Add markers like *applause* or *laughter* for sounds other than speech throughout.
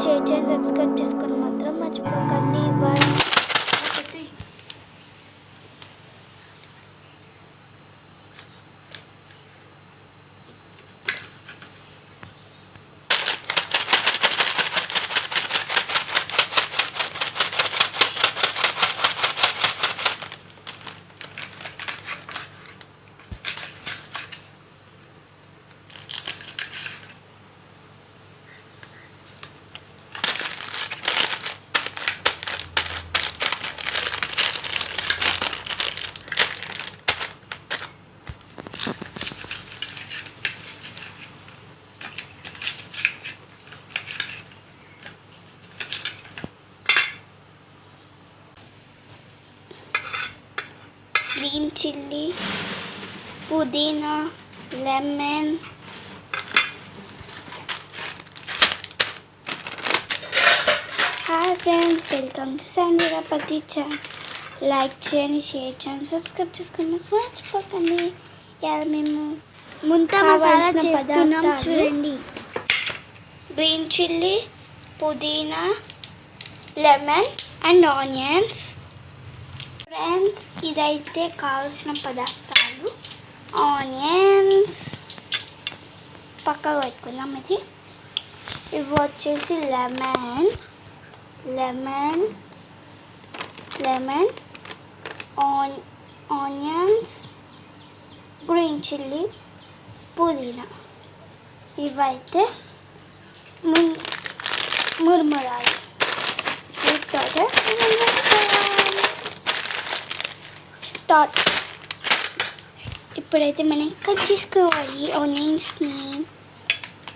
Share చేయండి subscribe చేసుకొని మాత్రం మర్చిపోకండి. గ్రీన్ చిల్లీ పుదీనా lemon hi friends welcome to Sangeetha Pati channel like చేయండి షేర్ చేయండి సబ్స్క్రైబ్ చేసుకుని మర్చిపోకండి. ఇలా మేము ముంత మసాలా చేస్తున్నాం. చూడండి. గ్రీన్ చిల్లీ పుదీనా లెమన్ అండ్ ఆనియన్స్. ఫ్రెండ్స్ ఇదైతే కావాల్సిన పదార్థాలు. ఆనియన్స్ పక్కకు పెట్టుకుందాం ఇది. ఇవి వచ్చేసి lemon lemon lemon on onions green chilli పుదీనా ఇవైతే మున్ మురుమురాలు. వీటితో స్టార్ట్ ఇప్పుడైతే మనం కట్ చేసుకోవాలి. ఆనియన్స్ని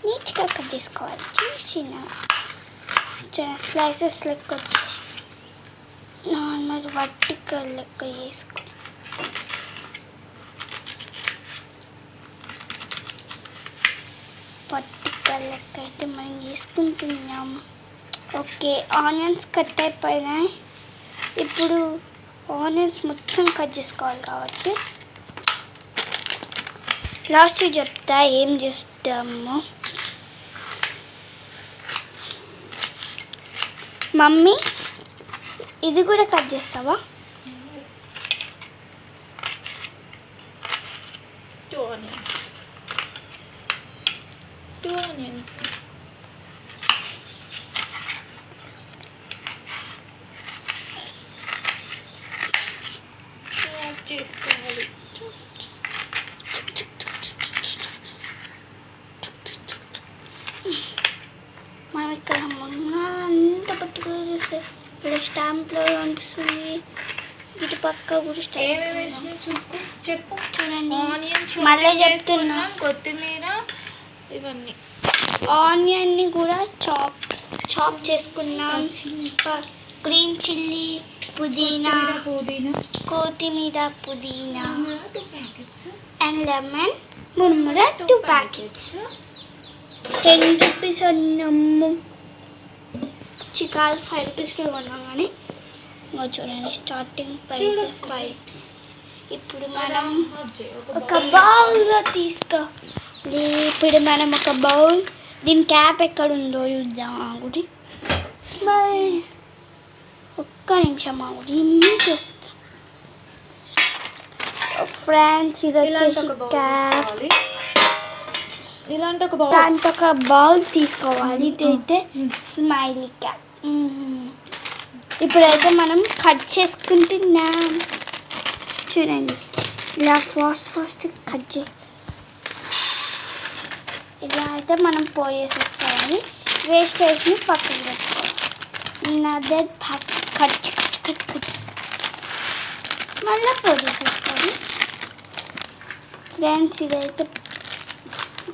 నీట్గా కట్ చేసుకోవాలి. చిన్న చిన్న చిన్న స్లైసెస్ లెక్క వచ్చేసి నార్మల్ వర్టికల్ లెక్క వేసుకో వర్టికల్ లెక్క అయితే మనం వేసుకుంటున్నాం ఓకే ఆనియన్స్ కట్ అయిపోయినాయి. ఇప్పుడు ఆనియన్స్ మొత్తం కట్ చేసుకోవాలి కాబట్టి లాస్ట్ చెప్తా ఏం చేస్తాము మమ్మీ ఇది కూడా కట్ చేస్తావా Two onions. Two onions. Chop చేసుకోవాలి మనం ఇక్కడ మొన్న అంత పట్టుకుని చూస్తే ఇక్కడ స్టాంప్లో కనిపిస్తుంది. ఇటు పక్క కూడా ఏమేమి స్టాంప్ చూసుకో. చెప్పు. చూడండి. మళ్ళీ చెప్తున్నా. కొత్తిమీర ఇవన్నీ. ఆనియన్ని కూడా చాప్ చాప్ చేసుకున్నాం. గ్రీన్ చిల్లీ పుదీనా పుదీనా కొత్తిమీర పుదీనా అండ్ లెమన్ మురుముర టూ ప్యాకెట్స్ టెన్ రూపీస్ అన్నాము. చికాలు ఫైవ్ రూపీస్కి కొన్నాం కానీ ఇంకో చూడండి స్టార్టింగ్ ప్రైస్. ఫైవ్ రూపీస్ ఇప్పుడు మనం ఒక బౌల్లో తీసుకోవాలి ఇప్పుడు మనం ఒక బౌల్ దీని క్యాప్ ఎక్కడ ఉందో చూద్దాం ఆగుడి. స్మైల్ ఒక్క నిమిషం ఆగుడి చేస్తా ఫ్రెండ్స్ ఇది ఇలాంటి వచ్చేసి క్యాప్ ఇలాంటి ఒక ఒక బౌల్ తీసుకోవాలి ఇదైతే. స్మైలీ క్యాప్ ఇప్పుడైతే మనం కట్ చేసుకుంటున్నాం. చూడండి. ఇలా ఫాస్ట్ ఫాస్ట్ కట్ చే ఇలా అయితే మనం పోయేసేసుకోవాలి. వేస్టేజ్ని పక్కన పెట్టుకోవాలి. అదే కట్ కట్ కట్ కట్ మళ్ళీ పోసేసేసుకోవాలి. ఫ్రెండ్స్ ఇదైతే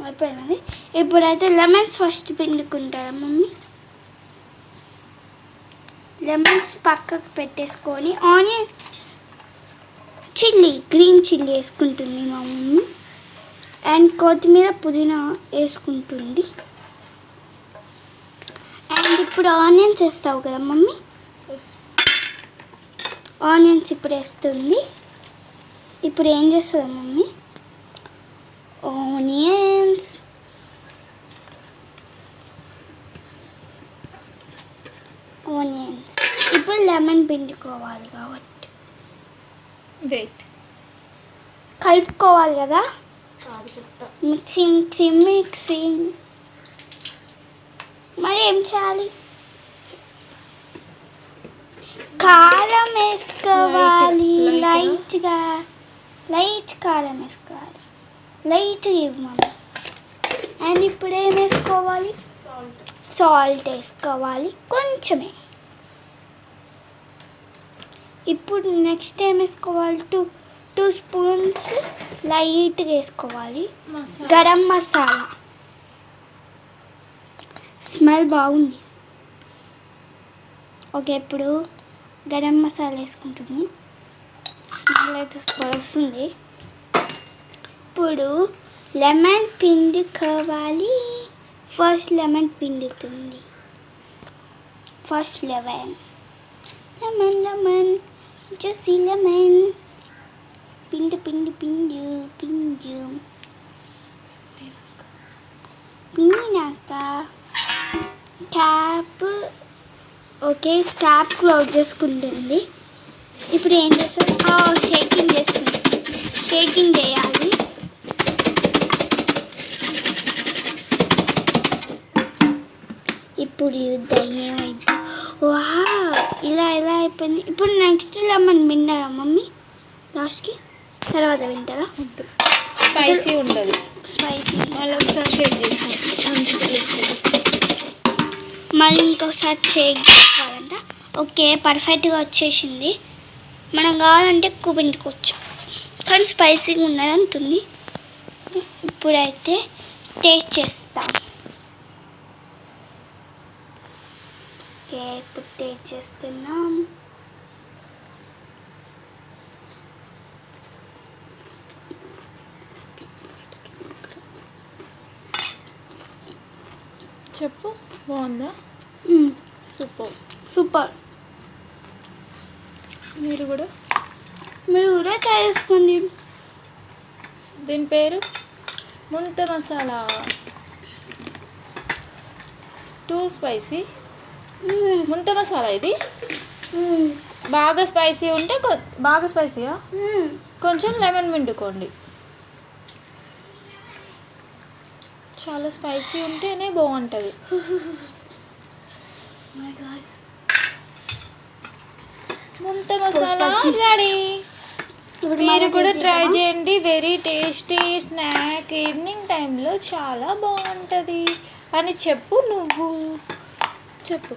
అయిపోయినది. ఇప్పుడైతే లెమన్స్ ఫస్ట్ పిండుకుంటారా మమ్మీ? లెమన్స్ పక్కకు పెట్టేసుకొని ఆనియన్ చిల్లీ గ్రీన్ చిల్లీ వేసుకుంటుంది మా మమ్మీ. అండ్ కొత్తిమీర పుదీనా వేసుకుంటుంది. అండ్ ఇప్పుడు ఆనియన్స్ వేస్తావు కదా మమ్మీ? ఆనియన్స్ ఇప్పుడు వేస్తుంది. ఇప్పుడు ఏం చేస్తుంది మమ్మీ? ఆనియన్స్ ఆనియన్స్ ఇప్పుడు లెమన్ పిండుకోవాలి కాబట్టి. వెయిట్ కలుపుకోవాలి కదా? Mixing mixing mixing. మరి ఏం చేయాలి? కారం వేసుకోవాలి లైట్గా. లైట్ కారం వేసుకోవాలి. లైట్గా ఇవ్వు మమ్మీ అండ్ ఇప్పుడు ఏం వేసుకోవాలి? సాల్ట్ వేసుకోవాలి. కొంచెమే. ఇప్పుడు నెక్స్ట్ ఏం వేసుకోవాలి టూ టూ స్పూన్స్ లైట్గా వేసుకోవాలి. గరం మసాలా స్మెల్ బాగుంది. ఓకే ఇప్పుడు గరం మసాలా వేసుకుంటుంది. స్మెల్ అయితే వస్తుంది. ఇప్పుడు లెమన్ పిండుకోవాలి first lemon పిండుతుంది first lemon lemon lemon juicy lemon పిండి పిండి పిండు పిండు పిండినాక ట్యాప్ ఓకే ట్యాప్ క్లోజ్ చేసుకుంటుంది. ఇప్పుడు ఏం చేస్తారు షేకింగ్ చేస్తుంది. షేకింగ్ చేయాలి. ఇప్పుడు యుద్ధం ఏమైంది? వా ఇలా ఇలా అయిపోయింది. ఇప్పుడు నెక్స్ట్ లెమన్ వింటారా మమ్మీ? లాస్ట్కి తర్వాత వింటారా? వద్దు. స్పైసీ ఉండదు. స్పైసీ మళ్ళీ ఒకసారి షేక్ మళ్ళీ ఇంకొకసారి షేక్ చేసుకోవాలంట ఓకే పర్ఫెక్ట్గా వచ్చేసింది. మనం కావాలంటే ఎక్కువ పిండుకోవచ్చు కానీ స్పైసీగా ఉన్నది అంటుంది ఇప్పుడైతే టేస్ట్ చేస్తాం. ఓకే ఇప్పుడు చేస్తున్నాం చెప్పు బాగుందా? సూపర్. సూపర్. మీరు కూడా? మీరు కూడా ట్రై చేసుకోండి. దీని పేరు? ముంత మసాలా. Two spicy. ముంత మసాలా ఇది. బాగా స్పైసీ ఉంటే బాగా స్పైసీయా. కొంచెం లెమన్ పిండుకోండి. చాలా స్పైసీ ఉంటేనే బాగుంటుంది. *laughs* ముంత మసాలా. రెడీ. మీరు కూడా ట్రై? చేయండి. Very tasty snack. ఈవినింగ్ టైంలో చాలా బాగుంటుంది. అని చెప్పు నువ్వు. చెప్పు.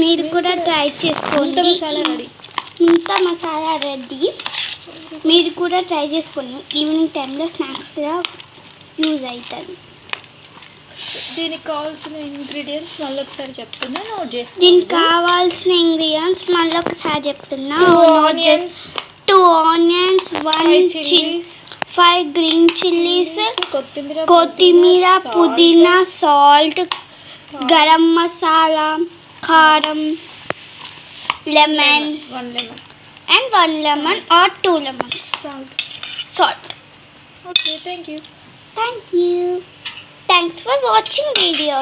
మీరు కూడా ట్రై చేసుకోండి. మసాలా రెడీ. ఇంత మసాలా రెడీ. మీరు కూడా ట్రై చేసుకోండి. ఈవినింగ్ టైంలో స్నాక్స్గా యూజ్ అవుతుంది దీనికి కావాల్సిన ఇంగ్రీడియంట్స్ మళ్ళీ ఒకసారి చెప్తున్నా నోట్ దీనికి చేసుకోండి కావాల్సిన ఇంగ్రీడియంట్స్ మళ్ళీ ఒకసారి చెప్తున్నా. Onions two onions one chillies five green chillies కొత్తిమీర కొత్తిమీర పుదీనా salt garam masala lemon, lemon. one lemon. And one lemon or two lemons. Salt. Salt. Okay thank you. Thank you. Thanks for watching video.